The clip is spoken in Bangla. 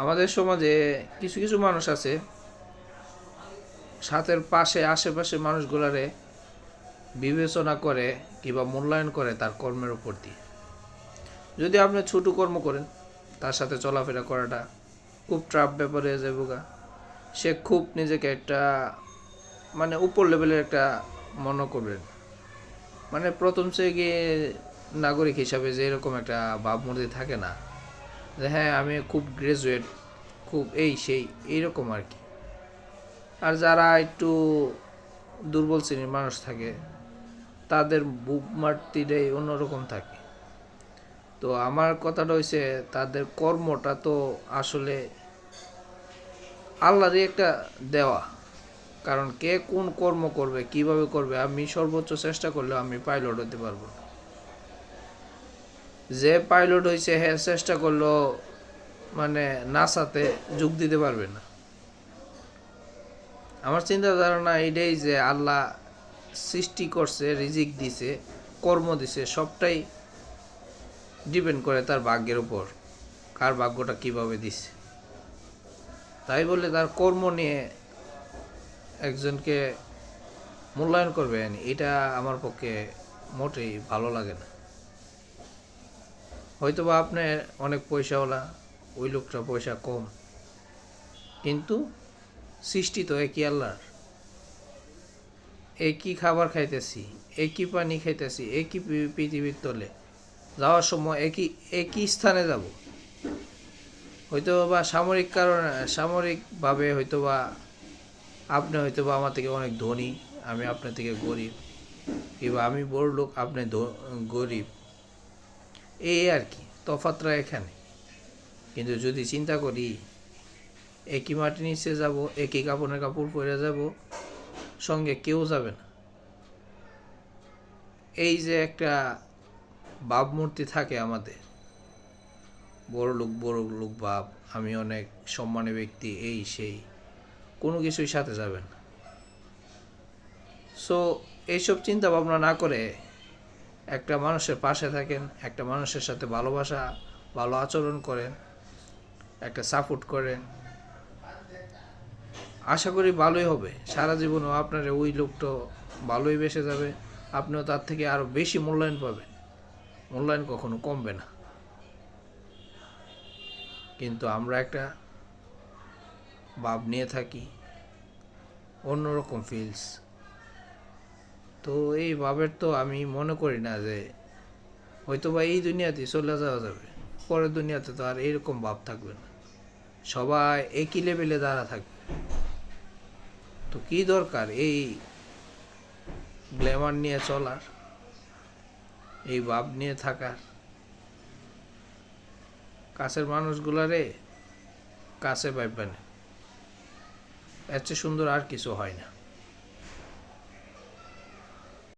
আমাদের সমাজে কিছু কিছু মানুষ আছে, সাথের পাশে, আশেপাশে মানুষগুলারে বিবেচনা করে কিংবা মূল্যায়ন করে তার কর্মের উপর দিয়ে। যদি আপনি ছোটো কর্ম করেন, তার সাথে চলাফেরা করাটা খুব ট্রাপ ব্যাপারে হয়ে যাবে গা। সে খুব নিজেকে একটা মানে উপর লেভেলের একটা মনে করবেন মানে প্রথম সে গিয়ে নাগরিক হিসাবে যে এরকম একটা ভাবমূর্তি থাকে না। হ্যাঁ আমি খুব গ্রাজুয়েট খুব এই সেই, এইরকম আর কি। আর যারা একটু দুর্বল শ্রেণির মানুষ থাকে, তাদের বুক মারতিটাই অন্যরকম থাকে। তো আমার কথাটা হয়েছে তাদের কর্মটা তো আসলে আল্লাহরই একটা দেওয়া। কারণ কে কোন কর্ম করবে, কীভাবে করবে, আমি সর্বোচ্চ চেষ্টা করলে আমি পাইলট হতে পারব। না। যে পাইলট হয়েছে হ্যাঁ চেষ্টা করল মানে নাসাতে যোগ দিতে পারবে না। আমার চিন্তা ধারণা এটাই যে আল্লাহ সৃষ্টি করছে, রিজিক দিছে, কর্ম দিছে, সবটাই ডিপেন্ড করে তার ভাগ্যের উপর, কার ভাগ্যটা কীভাবে দিছে। তাই বলে তার কর্ম নিয়ে একজনকে মূল্যায়ন করবেন এটা আমার পক্ষে মোটেই ভালো লাগে না। হয়তো বা আপনি অনেক পয়সাওয়ালা, ওই লোকটা পয়সা কম। কিন্তু সৃষ্টি তো একই আল্লাহর। একই খাবার খাইতেছি, একই পানি খাইতেছি, একই পৃথিবীর তলে। যাওয়ার সময় একই একই স্থানে যাব। হয়তো বা সামরিক কারণে, সামরিকভাবে হয়তো বা আপনি হয়তো বা আমার থেকে অনেক ধনী, আমি আপনার থেকে গরিব। কিংবা আমি বড় লোক আপনি গরিব। এই আর কি তফাতরা এখানে। কিন্তু যদি চিন্তা করি, একই মাটি নিচে যাব, একই কাপড়ের কাপড় পরে যাব, সঙ্গে কেউ যাবে না। এই যে একটা ভাবমূর্তি থাকে আমাদের। বড় লোক বড় লোক ভাব, আমি অনেক সম্মানী ব্যক্তি, এই, সেই, কোনো কিছুই সাথে যাবে না। সো এইসব চিন্তা ভাবনা না করে একটা মানুষের পাশে থাকেন, একটা মানুষের সাথে ভালোবাসা, ভালো আচরণ করেন, একটা সাপোর্ট করেন। আশা করি ভালোই হবে। সারা জীবনও আপনার ওই লোকটা ভালোই বেসে যাবে। আপনিও তার থেকে আরও বেশি মূল্যায়ন পাবেন। মূল্যায়ন কখনো কমবে না। কিন্তু আমরা একটা ভাব নিয়ে থাকি। অন্যরকম ফিলস তো এই ভাবের তো আমি মনে করি না যে হয়তো বা এই দুনিয়াতে চলে যাওয়া যাবে। পরের দুনিয়াতে তো আর এরকম ভাব থাকবে না। সবাই একই লেভেলে দাঁড়া থাকবে। তো কি দরকার এই গ্ল্যামার নিয়ে চলার? এই ভাব নিয়ে থাকার? কাছের মানুষগুলারে কাছে পাইবেন এর চেয়ে সুন্দর আর কিছু হয় না।